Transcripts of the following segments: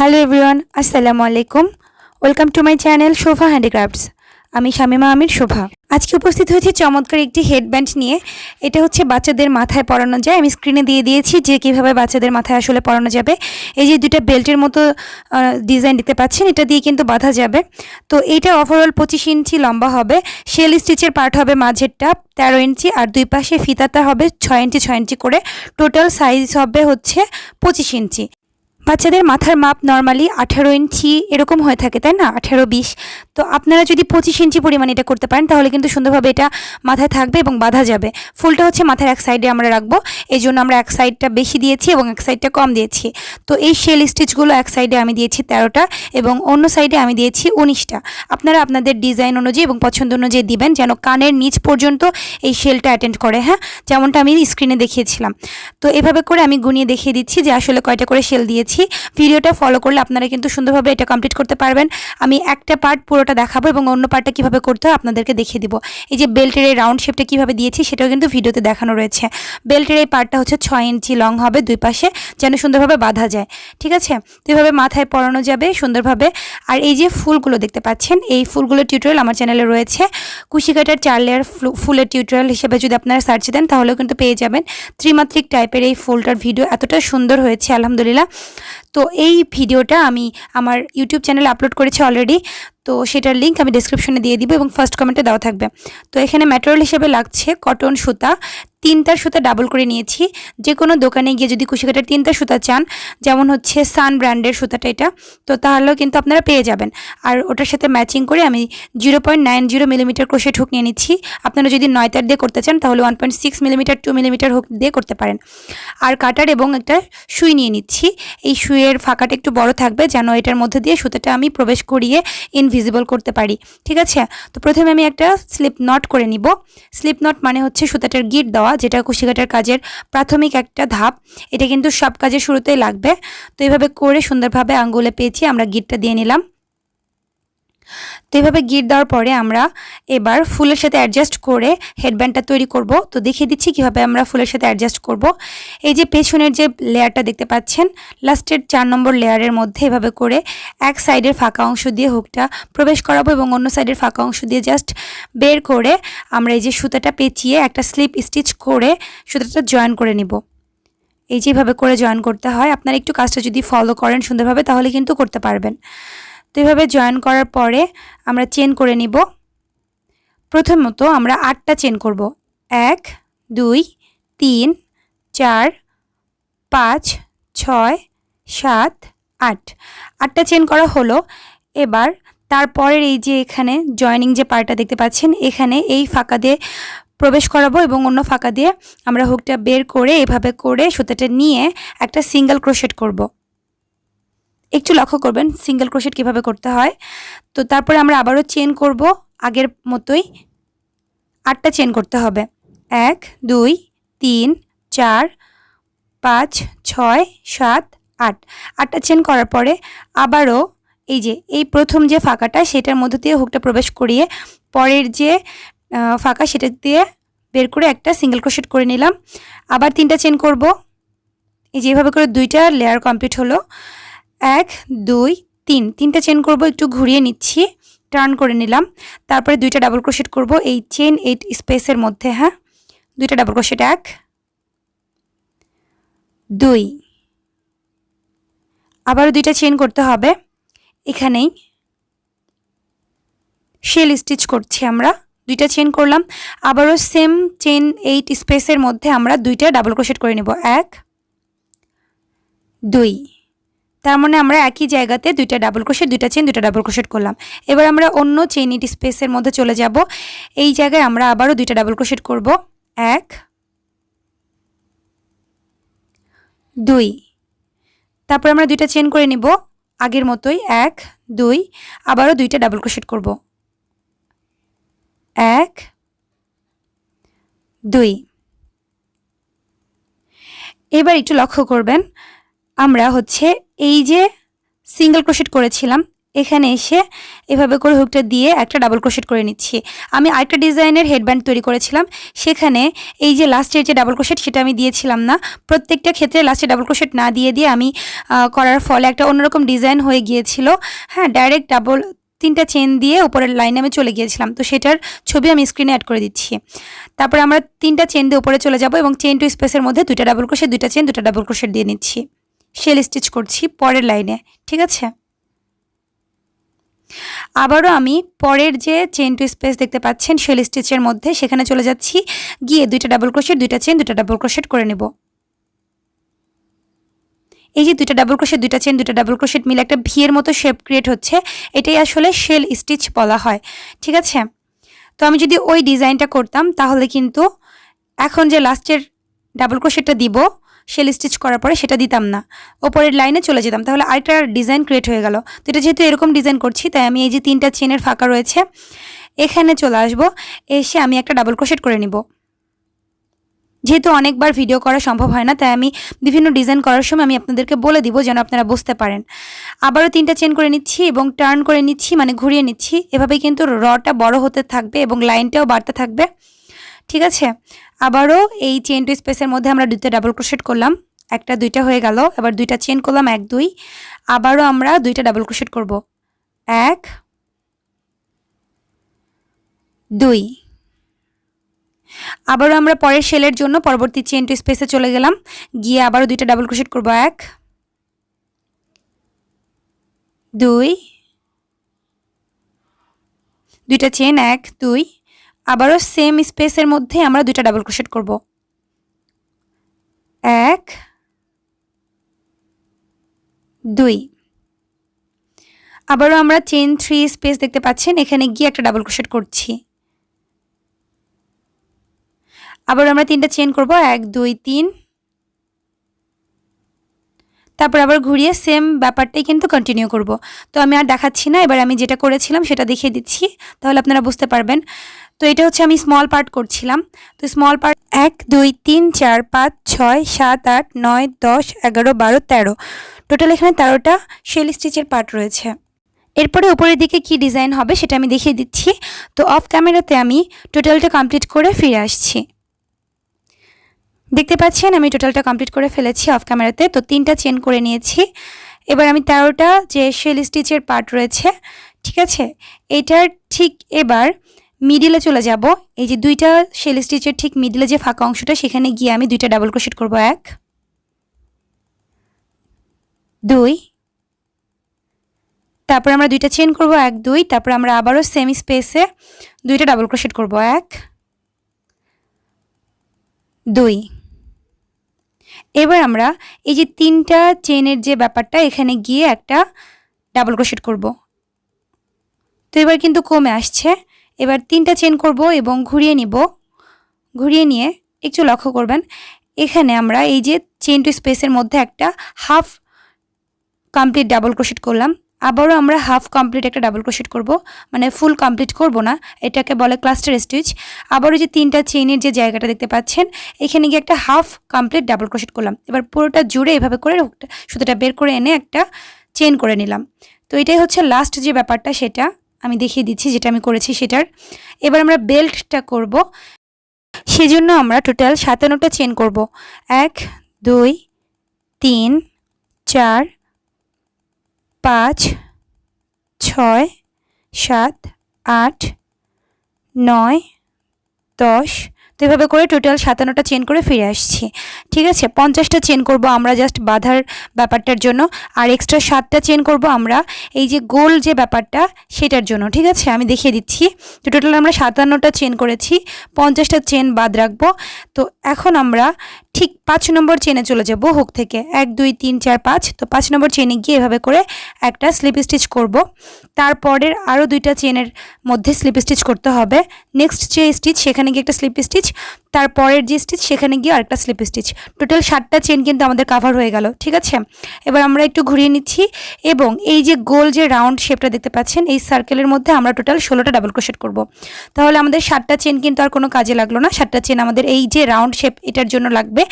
Hello everyone আসসালামু আলাইকুম welcome to my channel Shobha handicrafts আমি শামিমা আমির, শোভা। আজকে উপস্থিত হয়েছি চমৎকার একটি হেডব্যান্ড নিয়ে। এটা হচ্ছে বাচ্চাদের মাথায় পরানো যায়। আমি স্ক্রিনে দিয়ে দিয়েছি যে কীভাবে বাচ্চাদের মাথায় আসলে পরানো যাবে। এই যে দুটা বেল্টের মতো ডিজাইন দিতে পাচ্ছেন, এটা দিয়ে কিন্তু বাঁধা যাবে। তো এইটা ওভারঅল পঁচিশ ইঞ্চি লম্বা হবে। শেল স্টিচের পার্ট হবে মাঝেরটা, তেরো ইঞ্চি, আর দুই পাশে ফিতাটা হবে ছয় ইঞ্চি ছয় ইঞ্চি করে। টোটাল সাইজ হবে হচ্ছে পঁচিশ ইঞ্চি। বাচ্চাদের মাথার মাপ নর্মালি আঠেরো ইঞ্চি এরকম হয়ে থাকে তাই না? আঠারো বিশ। তো আপনারা যদি পঁচিশ ইঞ্চি পরিমাণ এটা করতে পারেন, তাহলে কিন্তু সুন্দরভাবে এটা মাথায় থাকবে এবং বাঁধা যাবে। ফুলটা হচ্ছে মাথার এক সাইডে আমরা রাখব। এই জন্য আমরা এক সাইডটা বেশি দিয়েছি এবং এক সাইডটা কম দিয়েছি। তো এই শেল স্টিচগুলো এক সাইডে আমি দিয়েছি তেরোটা এবং অন্য সাইডে আমি দিয়েছি উনিশটা। আপনারা আপনাদের ডিজাইন অনুযায়ী এবং পছন্দ অনুযায়ী দিবেন যেন কানের নিচ পর্যন্ত এই শেলটা অ্যাটেন্ড করে হ্যাঁ? যেমনটা আমি স্ক্রিনে দেখিয়েছিলাম। তো এভাবে করে আমি গুনিয়ে দেখিয়ে দিচ্ছি যে আসলে কয়টা করে শেল দিয়েছি। ভিডিওটা ফলো করলে আপনারা কিন্তু সুন্দরভাবে এটা কমপ্লিট করতে পারবেন। আমি একটা পার্ট পুরোটা দেখাবো এবং অন্য পার্টটা কীভাবে করতে হয় আপনাদেরকে দেখিয়ে দিব। এই যে বেল্টের এই রাউন্ড শেপটা কীভাবে দিয়েছি সেটাও কিন্তু ভিডিওতে দেখানো রয়েছে। বেল্টের এই পার্টটা হচ্ছে ছয় ইঞ্চি লং হবে দুই পাশে, যেন সুন্দরভাবে বাঁধা যায়। ঠিক আছে? এভাবে মাথায় পরানো যাবে সুন্দরভাবে। আর এই যে ফুলগুলো দেখতে পাচ্ছেন, এই ফুলগুলোর টিউটোরিয়াল আমার চ্যানেলে রয়েছে। কুশি কাটার চার লেয়ার ফুলের টিউটোরিয়াল হিসেবে যদি আপনারা সার্চ দেন, তাহলেও কিন্তু পেয়ে যাবেন। ত্রিমাত্রিক টাইপের এই ফুলটার ভিডিও এতটা সুন্দর হয়েছে, আলহামদুলিল্লাহ। তো এই ভিডিওটা আমি আমার ইউটিউব চ্যানেলে আপলোড করেছি অলরেডি তো সেটার লিঙ্ক আমি ডিসক্রিপশনে দিয়ে দিব এবং ফার্স্ট কমেন্টে দেওয়া থাকবে। তো এখানে ম্যাটেরিয়াল হিসেবে লাগছে কটন সুতা। তিনটা সুতা ডাবল করে নিয়েছি। যে কোনো দোকানে গিয়ে যদি কুশিকাটার তিনটা সুতা চান, যেমন হচ্ছে সান ব্র্যান্ডের সুতাটা এটা, তো তাহলেও কিন্তু আপনারা পেয়ে যাবেন। আর ওটার সাথে ম্যাচিং করে আমি zero point nine zero millimetre crochet hook নিয়ে নিচ্ছি। আপনারা যদি নয় তার দিয়ে করতে চান, তাহলে one point six millimetre two millimetre hook দিয়ে করতে পারেন। আর কাটার এবং একটা সুই নিয়ে নিচ্ছি। এই সুইয়ের ফাঁকাটা একটু বড় থাকবে, যেন এটার মধ্যে দিয়ে সুতাটা আমি প্রবেশ করিয়ে ইনভিজিবল করতে পারি। ঠিক আছে? তো প্রথমে আমি একটা স্লিপ নট করে নিব। স্লিপ নট মানে হচ্ছে সুতাটার গিট দেওয়া। যেটা কুশিকাটার কাজের প্রাথমিক একটা ধাপ। এটা কিন্তু সব কাজের শুরুতেই লাগবে। তো এইভাবে করে সুন্দরভাবে আঙ্গুলে পেয়েছি আমরা গিটটা দিয়ে নিলাম। তো এইভাবে গিট দেওয়ার পরে আমরা এবার ফুলের সাথে অ্যাডজাস্ট করে হেডব্যান্ডটা তৈরি করব। তো দেখিয়ে দিচ্ছি কীভাবে আমরা ফুলের সাথে অ্যাডজাস্ট করব। এই যে পেছনের যে লেয়ারটা দেখতে পাচ্ছেন লাস্টের চার নম্বর লেয়ারের মধ্যে এভাবে করে এক সাইডের ফাঁকা অংশ দিয়ে হুকটা প্রবেশ করাবো এবং অন্য সাইডের ফাঁকা অংশ দিয়ে জাস্ট বের করে আমরা এই যে সুতাটা পেঁচিয়ে একটা স্লিপ স্টিচ করে সুতাটা জয়েন করে নিব। এই যেভাবে করে জয়েন করতে হয়। আপনারা একটু কাজটা যদি ফলো করেন সুন্দরভাবে, তাহলে কিন্তু করতে পারবেন। তো এভাবে জয়েন করার পরে আমরা চেন করে নিব। প্রথমত আমরা আটটা চেন করব। এক, দুই, তিন, চার, পাঁচ, ছয়, সাত, আট। আটটা চেন করা হলো। এবার তারপরের এই যে এখানে জয়নিং যে পার্টটা দেখতে পাচ্ছেন, এখানে এই ফাঁকা দিয়ে প্রবেশ করাবো এবং অন্য ফাঁকা দিয়ে আমরা হুকটা বের করে এভাবে করে সুতাটা নিয়ে একটা সিঙ্গেল ক্রোশেট করব। একটু লক্ষ্য করবেন সিঙ্গেল ক্রোশেট কীভাবে করতে হয়। তো তারপরে আমরা আবারও চেন করব, আগের মতোই আটটা চেন করতে হবে। এক, দুই, তিন, চার, পাঁচ, ছয়, সাত, আট। আটটা চেন করার পরে আবারও এই যে, এই প্রথম যে ফাঁকাটা, সেটার মধ্য দিয়ে হুকটা প্রবেশ করিয়ে পরের যে ফাঁকা সেটা দিয়ে বের করে একটা সিঙ্গেল ক্রোশেট করে নিলাম। আবার তিনটা চেন করব। এই যেভাবে করে দুইটা লেয়ার কমপ্লিট হলো। এক, দুই, তিন। তিনটা চেন করব, একটু ঘুরিয়ে নিচ্ছি। টার্ন করে নিলাম। তারপরে দুইটা ডাবল ক্রোশেট করব এই চেন এইট স্পেসের মধ্যে হ্যাঁ? দুইটা ডাবল ক্রোশেট এক, দুই। আবারও দুইটা চেন করতে হবে। এখানেই শেল স্টিচ করছি আমরা। দুইটা চেন করলাম। আবারও সেম চেন এইট স্পেসের মধ্যে আমরা দুইটা ডাবল ক্রোশেট করে নেব। এক, দুই। তার মানে আমরা একই জায়গাতে দুইটা ডাবল ক্রোশেট দুইটা চেন দুইটা ডাবল ক্রোশেট করলাম। এবার আমরা অন্য চেন ইট স্পেসের মধ্যে চলে যাব। এই জায়গায় আমরা আবারও দুইটা ডাবল ক্রোশেট করব। এক, দুই। তারপর আমরা দুইটা চেন করে নিব। আগের মতোই এক, দুই, আবারও দুইটা ডাবল ক্রোশেট করব। এক, দুই। এবার একটু লক্ষ্য করবেন আমরা হচ্ছে এই যে সিঙ্গেল ক্রোশেট করেছিলাম, এখানে এসে এভাবে করে হুকটা দিয়ে একটা ডাবল ক্রোশেট করে নিচ্ছি। আমি আরেকটা ডিজাইনের হেডব্যান্ড তৈরি করেছিলাম, সেখানে এই যে লাস্টের যে ডাবল ক্রোশেট সেটা আমি দিয়েছিলাম না। প্রত্যেকটা ক্ষেত্রে লাস্টে ডাবল ক্রোশেট না দিয়ে দিয়ে আমি করার ফলে একটা অন্যরকম ডিজাইন হয়ে গিয়েছিল। হ্যাঁ ডাইরেক্ট ডাবল তিনটা চেন দিয়ে উপরের লাইনে আমি চলে গিয়েছিলাম, তো সেটার ছবি আমি স্ক্রিনে অ্যাড করে দিচ্ছি। তারপরে আমরা তিনটা চেন দিয়ে উপরে চলে যাব এবং চেন টু স্পেসের মধ্যে দুইটা ডাবল ক্রোশেট দুইটা চেন দুটা ডাবল ক্রোশেট দিয়ে নিচ্ছি। শেল স্টিচ করছি পরের লাইনে, ঠিক আছে? আবারও আমি পরের যে চেন টু স্পেস দেখতে পাচ্ছেন শেল স্টিচের মধ্যে, সেখানে চলে যাচ্ছি। গিয়ে দুইটা ডাবল ক্রোশেট দুইটা চেন দুইটা ডাবল ক্রোশেট করে নেব। এই যে দুইটা ডাবল ক্রোশেট দুইটা চেন দুইটা ডাবল ক্রোশেট মিলে একটা ভিয়ের মতো শেপ ক্রিয়েট হচ্ছে। এটাই আসলে শেল স্টিচ বলা হয়, ঠিক আছে? তো আমি যদি ওই ডিজাইনটা করতাম, তাহলে কিন্তু এখন যে লাস্টের ডাবল ক্রোশেটটা দিব শেল স্টিচ করার পরে সেটা দিতাম না। ওপরের লাইনে চলে যেতাম। তাহলে আরেকটা ডিজাইন ক্রিয়েট হয়ে গেল। তো এটা যেহেতু এরকম ডিজাইন করছি, তাই আমি এই যে তিনটা চেনের ফাঁকা রয়েছে, এখানে চলে আসব। এসে আমি একটা ডাবল ক্রোশেট করে নিব। যেহেতু অনেকবার ভিডিও করা সম্ভব হয় না, তাই আমি বিভিন্ন ডিজাইন করার সময় আমি আপনাদেরকে বলে দিব যেন আপনারা বুঝতে পারেন। আবারও তিনটা চেন করে নিচ্ছি এবং টার্ন করে নিচ্ছি মানে ঘুরিয়ে নিচ্ছি। এভাবে কিন্তু রটা বড় হতে থাকবে এবং লাইনটাও বাড়তে থাকবে। ঠিক আছে? আবারও এই চেন টু স্পেসের মধ্যে আমরা দুইটা ডাবল ক্রোশেট করলাম। একটা, দুইটা হয়ে গেল। এবার দুইটা চেন করলাম, এক, দুই। আবারও আমরা দুইটা ডাবল ক্রোশেট করব। এক, দুই। আবারও আমরা পরের শেলের জন্য পরবর্তী চেন টু স্পেসে চলে গেলাম। গিয়ে আবারও দুইটা ডাবল ক্রোশেট করব। এক, দুই। দুইটা চেন এক, দুই। আবারও সেম স্পেসের মধ্যে আমরা দুইটা ডাবল ক্রোশেট করব। এক, দুই। আবারও আমরা চেন থ্রি স্পেস দেখতে পাচ্ছেন, এখানে গিয়ে একটা ডাবল ক্রোশেট করছি। আবার আমরা তিনটা চেন করব, এক, দুই, তিন। তারপর আবার ঘুরিয়ে সেম ব্যাপারটাই কিন্তু কন্টিনিউ করব। তো আমি আর দেখাচ্ছি না, এবার আমি যেটা করেছিলাম সেটা দেখিয়ে দিচ্ছি, তাহলে আপনারা বুঝতে পারবেন। তো এটা হচ্ছে আমি স্মল পার্ট করছিলাম। তো স্মল পার্ট এক, দুই, তিন, চার, পাঁচ, ছয়, সাত, আট, নয়, দশ, এগারো, বারো, তেরো। টোটাল এখানে তেরোটা শেল স্টিচের পার্ট রয়েছে। এরপরে উপরের দিকে কি ডিজাইন হবে সেটা আমি দেখিয়ে দিচ্ছি। তো অফ ক্যামেরাতে আমি টোটালটা কমপ্লিট করে ফিরে আসছি। দেখতে পাচ্ছেন আমি টোটালটা কমপ্লিট করে ফেলেছি অফ ক্যামেরাতে তো তিনটা চেন করে নিয়েছি। এবার আমি তেরোটা যে শেল স্টিচের পার্ট রয়েছে, ঠিক আছে? এটার ঠিক এবার মিডিলে চলে যাব। এই যে দুইটা সেল স্টিচের ঠিক মিডিলে যে ফাঁকা অংশটা, সেখানে গিয়ে আমি দুইটা ডাবল ক্রোশেট করব। এক, দুই, তারপর আমরা দুইটা চেন করব। এক, দুই, তারপর আমরা আবারও সেমি স্পেসে দুইটা ডাবল ক্রোশেট করব। এক, দুই, এবার আমরা এই যে তিনটা চেনের যে ব্যাপারটা, এখানে গিয়ে একটা ডাবল ক্রোশেট করব। তো এবার কিন্তু কমে আসছে। এবার তিনটা চেন করব এবং ঘুরিয়ে নিব। ঘুরিয়ে নিয়ে একটু লক্ষ্য করবেন, এখানে আমরা এই যে চেন টু স্পেসের মধ্যে একটা হাফ কমপ্লিট ডাবল ক্রোশেট করলাম। আবারও আমরা হাফ কমপ্লিট একটা ডাবল ক্রোশেট করব মানে ফুল কমপ্লিট করব না, এটাকে বলে ক্লাস্টার স্টিচ আবারও যে তিনটা চেনের যে জায়গাটা দেখতে পাচ্ছেন, এখানে গিয়ে একটা হাফ কমপ্লিট ডাবল ক্রোশেট করলাম। এবার পুরোটা জুড়ে এভাবে করে সুতোটা বের করে এনে একটা চেন করে নিলাম। তো এটাই হচ্ছে লাস্ট যে ব্যাপারটা, সেটা আমি দেখিয়ে দিচ্ছি যেটা আমি করেছি সেটার। এবার আমরা বেল্টটা করব। সেজন্য আমরা টোটাল সাতান্নটা চেন করব। এক, দুই, তিন, চার, পাঁচ, ছয়, সাত, আট, নয়, দশ তো এভাবে করে টোটাল সাতান্নটা চেন করে ফিরে আসছি। ঠিক আছে? পঞ্চাশটা চেন করব আমরা জাস্ট বাঁধার ব্যাপারটার জন্য। আর এক্সট্রা সাতটা চেন করব আমরা এই যে গোল যে ব্যাপারটা, সেটার জন্য। ঠিক আছে? আমি দেখিয়ে দিচ্ছি। তো টোটাল আমরা সাতান্নটা চেন করেছি। পঞ্চাশটা চেন বাদ রাখব। তো এখন আমরা ঠিক পাঁচ নম্বর চেনে চলে যাব হুক থেকে। এক, দুই, তিন, চার, পাঁচ। তো পাঁচ নম্বর চেনে গিয়ে এভাবে করে একটা স্লিপ স্টিচ করব। তারপরের আরও দুইটা চেনের মধ্যে স্লিপ স্টিচ করতে হবে। নেক্সট যে স্টিচ সেখানে গিয়ে একটা স্লিপ স্টিচ তারপরের যে স্টিচ সেখানে গিয়ে আরেকটা স্লিপ স্টিচ টোটাল সাতটা চেন কিন্তু আমাদের কাভার হয়ে গেল, ঠিক আছে? এবার আমরা একটু ঘুরিয়ে নিচ্ছি। এবং এই যে গোল যে রাউন্ড শেপটা দেখতে পাচ্ছেন, এই সার্কেলের মধ্যে আমরা টোটাল ষোলোটা ডাবল ক্রোশেট করব। তাহলে আমাদের সাতটা চেন কিন্তু আর কোনো কাজে লাগল না। সাতটা চেন আমাদের এই যে রাউন্ড শেপ এটার জন্য লাগবে।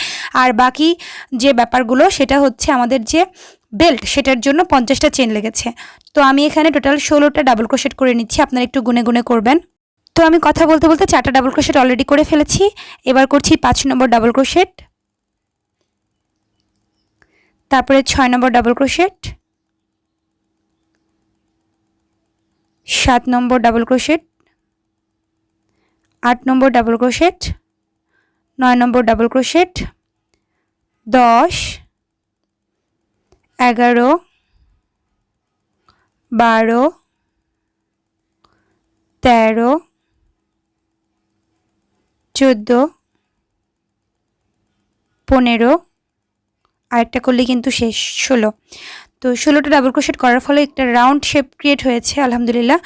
আর বাকি যে ব্যাপারগুলো, সেটা হচ্ছে আমাদের যে বেল্ট, সেটার জন্য পঞ্চাশটা চেন লেগেছে। তো আমি এখানে টোটাল ষোলোটা ডাবল ক্রোশেট করে নিচ্ছি, আপনারা একটু গুনে গুনে করবেন। তো আমি কথা বলতে বলতে চারটা ডাবল ক্রোশেট অলরেডি করে ফেলেছি। এবার করছি পাঁচ নম্বর ডাবল ক্রোশেট। তারপরে ছয় নম্বর ডাবল ক্রোশেট। সাত নম্বর ডাবল ক্রোশেট। আট নম্বর ডাবল ক্রোশেট। নয় নম্বর ডাবল ক্রোশেট দশ, এগারো, বারো, তেরো, চোদ্দ, পনেরো, আরেকটা করলে কিন্তু শেষ, ষোলো। তো ষোলোটা ডাবল ক্রোশেট করার ফলে একটা রাউন্ড শেপ ক্রিয়েট হয়েছে, আলহামদুলিল্লাহ।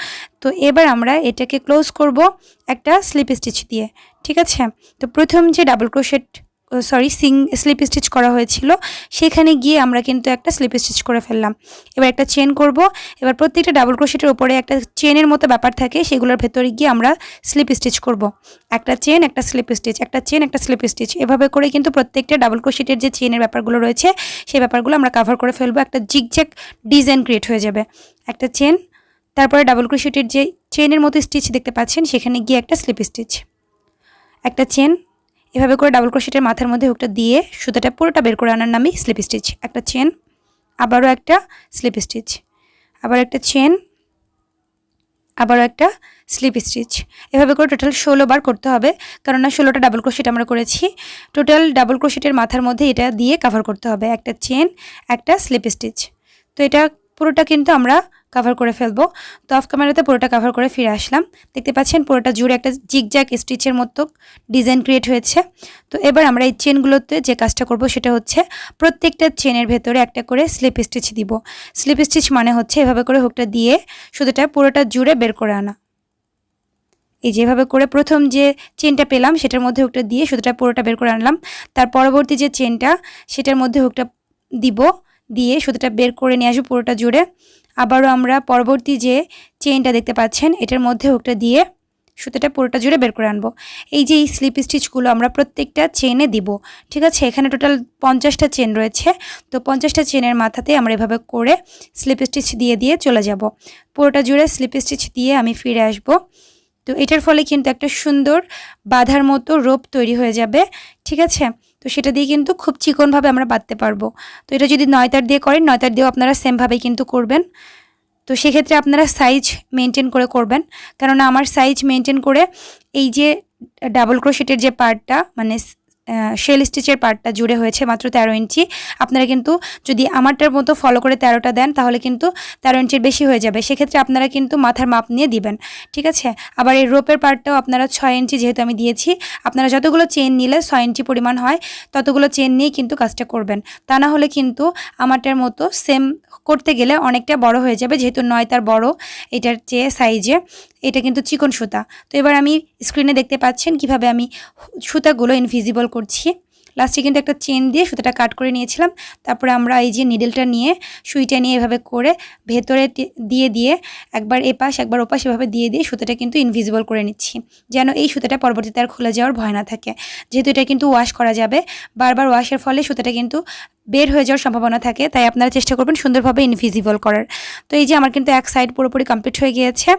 তো এবার আমরা এটাকে ক্লোজ করব একটা স্লিপ স্টিচ দিয়ে, ঠিক আছে? তো প্রথম যে double crochet sorry sing slip stitch করা হয়েছিল। সেখানে গিয়ে আমরা কিন্তু একটা স্লিপ স্টিচ করে ফেললাম। এবার একটা চেন করব। এবার প্রত্যেকটা ডাবল ক্রোশেটের ওপরে একটা চেনের মতো ব্যাপার থাকে, সেগুলোর ভেতরে গিয়ে আমরা স্লিপ স্টিচ করব। একটা চেন একটা স্লিপ স্টিচ একটা চেন একটা স্লিপ স্টিচ এভাবে করে কিন্তু প্রত্যেকটা ডাবল ক্রোশেটের যে চেনের ব্যাপারগুলো রয়েছে, সেই ব্যাপারগুলো আমরা কাভার করে ফেলব। একটা জিগজ্যাক ডিজাইন ক্রিয়েট হয়ে যাবে। একটা চেন তারপরে ডাবল ক্রোশেটের যে চেনের মতো স্টিচ দেখতে পাচ্ছেন, সেখানে গিয়ে একটা স্লিপ স্টিচ একটা চেন এভাবে করে ডাবল ক্রোশেটের মাথার মধ্যে হুকটা দিয়ে সুতাটা পুরোটা বের করে আনার নামই স্লিপ স্টিচ একটা চেন আবারও একটা স্লিপ স্টিচ আবার একটা চেন আবারও একটা স্লিপ স্টিচ এভাবে করে টোটাল ষোলো বার করতে হবে, কেননা ষোলোটা ডাবল ক্রোশেট আমরা করেছি। টোটাল ডাবল ক্রোশেটের মাথার মধ্যে এটা দিয়ে কাভার করতে হবে, একটা চেন একটা স্লিপ স্টিচ তো এটা পুরোটা কিন্তু আমরা কাভার করে ফেলব। তো অফ ক্যামেরাতে পুরোটা কাভার করে ফিরে আসলাম। দেখতে পাচ্ছেন পুরোটা জুড়ে একটা জিগজ্যাক স্টিচের মতো ডিজাইন ক্রিয়েট হয়েছে। তো এবার আমরা এই চেনগুলোতে যে কাজটা করব সেটা হচ্ছে প্রত্যেকটা চেনের ভেতরে একটা করে স্লিপ স্টিচ দিব। স্লিপ স্টিচ মানে হচ্ছে এভাবে করে হুকটা দিয়ে শুধুটা পুরোটা জুড়ে বের করে আনা। এই যেভাবে করে প্রথম যে চেনটা পেলাম সেটার মধ্যে হুকটা দিয়ে শুধুটা পুরোটা বের করে আনলাম। তার পরবর্তী যে চেনটা সেটার মধ্যে হুকটা দিব, দিয়ে সুতোটা বের করে নিয়ে আসব পুরোটা জুড়ে। আবারও আমরা পরবর্তী যে চেইনটা দেখতে পাচ্ছেন, এটার মধ্যে হুকটা দিয়ে সুতোটা পুরোটা জুড়ে বের করে আনব। এই যে এই স্লিপ স্টিচগুলো আমরা প্রত্যেকটা চেনে দিব, ঠিক আছে? এখানে টোটাল পঞ্চাশটা চেন রয়েছে, তো পঞ্চাশটা চেনের মাথাতে আমরা এভাবে করে স্লিপ স্টিচ দিয়ে দিয়ে চলে যাব। পুরোটা জুড়ে স্লিপ স্টিচ দিয়ে আমি ফিরে আসব। তো এটার ফলে কিন্তু একটা সুন্দর বাঁধার মতো রোপ তৈরি হয়ে যাবে, ঠিক আছে? তো সেটা দিয়ে কিন্তু খুব চিকনভাবে আমরা বাঁধতে পারব। তো এটা যদি নয়তার দিয়ে করেন, নয়তার দিয়েও আপনারা সেমভাবে কিন্তু করবেন। তো সেক্ষেত্রে আপনারা সাইজ মেনটেন করে করবেন। কেননা আমার সাইজ মেনটেন করে এই যে ডাবল ক্রোশেটের যে পার্টটা মানে শেল স্টিচের পার্টটা জুড়ে হয়েছে মাত্র তেরো ইঞ্চি। আপনারা কিন্তু যদি আমারটার মতো ফলো করে তেরোটা দেন, তাহলে কিন্তু তেরো ইঞ্চির বেশি হয়ে যাবে। সেক্ষেত্রে আপনারা কিন্তু মাথার মাপ নিয়ে দিবেন, ঠিক আছে? আবার এই রোপের পার্টটাও আপনারা ছয় ইঞ্চি যেহেতু আমি দিয়েছি, আপনারা যতগুলো চেন নিলে ছয় ইঞ্চি পরিমাণ হয়, ততগুলো চেন নিয়েই কিন্তু কাজটা করবেন। তা না হলে কিন্তু আমারটার মতো সেম করতে গেলে অনেকটা বড় হয়ে যাবে, যেহেতু নয় তার বড়, এটার চেয়ে সাইজে এটা কিন্তু চিকন সুতা। তো এবার আমি স্ক্রিনে দেখতে পাচ্ছেন কীভাবে আমি সুতাগুলো ইনভিজিবল করছি। লাস্টে কিন্তু একটা চেন দিয়ে সুতাটা কাট করে নিয়েছিলাম। তারপরে আমরা এই যে নিডেলটা নিয়ে, সুইটা নিয়ে এভাবে করে ভেতরে দিয়ে দিয়ে একবার এপাশ, একবার ওপাশ এভাবে দিয়ে দিয়ে সুতাটা কিন্তু ইনভিজিবল করে নিচ্ছি। যেন এই সুতাটা পরবর্তীতে আর খুলে যাওয়ার ভয় না থাকে। যেহেতু এটা কিন্তু ওয়াশ করা যাবে, বারবার ওয়াশের ফলে সুতাটা কিন্তু বের হয়ে যাওয়ার সম্ভাবনা থাকে, তাই আপনারা চেষ্টা করবেন সুন্দরভাবে ইনভিজিবল করার। তো এই যে আমার কিন্তু এক সাইড পুরোপুরি কমপ্লিট হয়ে গিয়েছে,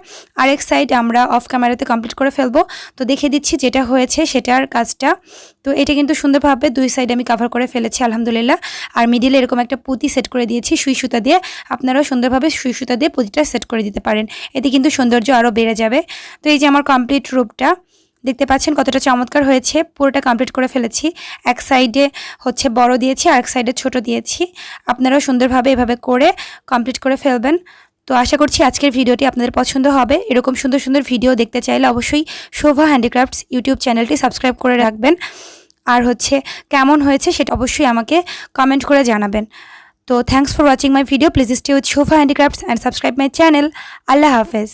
আরেক সাইড আমরা অফ ক্যামেরাতে কমপ্লিট করে ফেলব। তো দেখে দিচ্ছি যেটা হয়েছে, সেটার কাজটা। তো এটা কিন্তু সুন্দরভাবে দুই সাইড আমি কাভার করে ফেলেছি, আলহামদুলিল্লাহ। আর মিডিলে এরকম একটা পুঁতি সেট করে দিয়েছি, সুই সুতা দিয়ে। আপনারাও সুন্দরভাবে সুই সুতা দিয়ে পুঁতিটা সেট করে দিতে পারেন। এতে কিন্তু সৌন্দর্য আরও বেড়ে যাবে। তো এই যে আমার কমপ্লিট রূপটা, দেখতে পাচ্ছেন কতটা চমৎকার হয়েছে। পুরোটা কমপ্লিট করে ফেলেছি। এক সাইডে হচ্ছে বড় দিয়েছি, আর এক সাইডে ছোট দিয়েছি। আপনারাও সুন্দরভাবে এভাবে করে কমপ্লিট করে ফেলবেন। তো আশা করছি আজকের ভিডিওটি আপনাদের পছন্দ হবে। এরকম সুন্দর সুন্দর ভিডিও দেখতে চাইলে অবশ্যই শোভা হ্যান্ডিক্রাফটস ইউটিউব চ্যানেলটি সাবস্ক্রাইব করে রাখবেন। আর হচ্ছে কেমন হয়েছে সেটা অবশ্যই আমাকে কমেন্ট করে জানাবেন। তো thanks for watching my video please stay with Shofa handicrafts and subscribe my channel আল্লাহ হাফেজ।